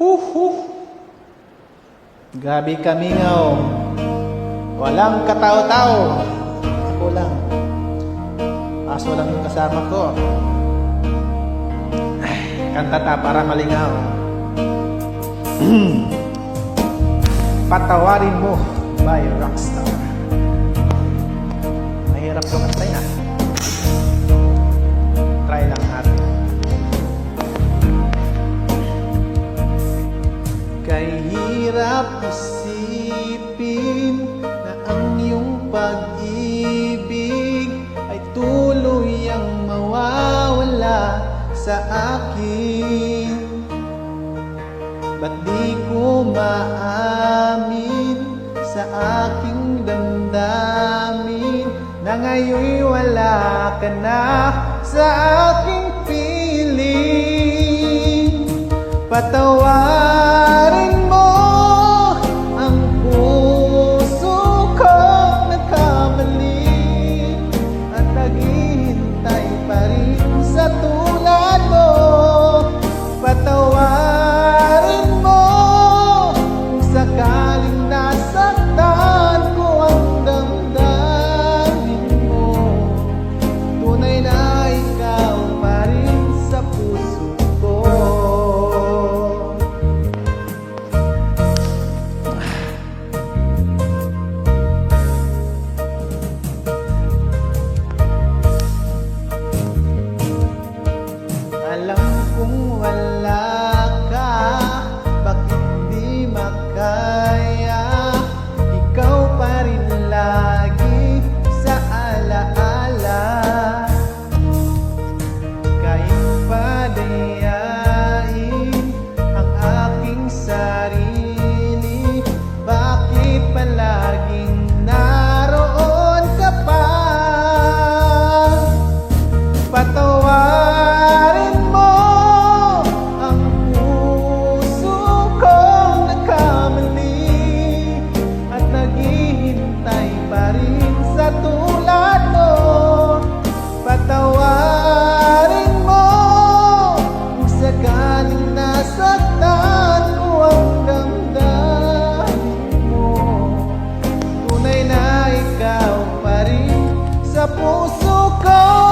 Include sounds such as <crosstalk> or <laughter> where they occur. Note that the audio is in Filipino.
Huhu. Gabi kami ngaw. Walang katao-tao. Ako lang. Aso lang yung kasama ko. Ay, <sighs> Kanta ta para malingaw. <clears throat> Patawarin mo by Rockstar. Mahirap ko kanta yan. Hirap isipin na ang iyong pag-ibig ay tuluyang mawawala sa akin. Ba't di ko maamin sa aking damdamin na ngayon'y wala ka na sa aking piling? Patawarin go.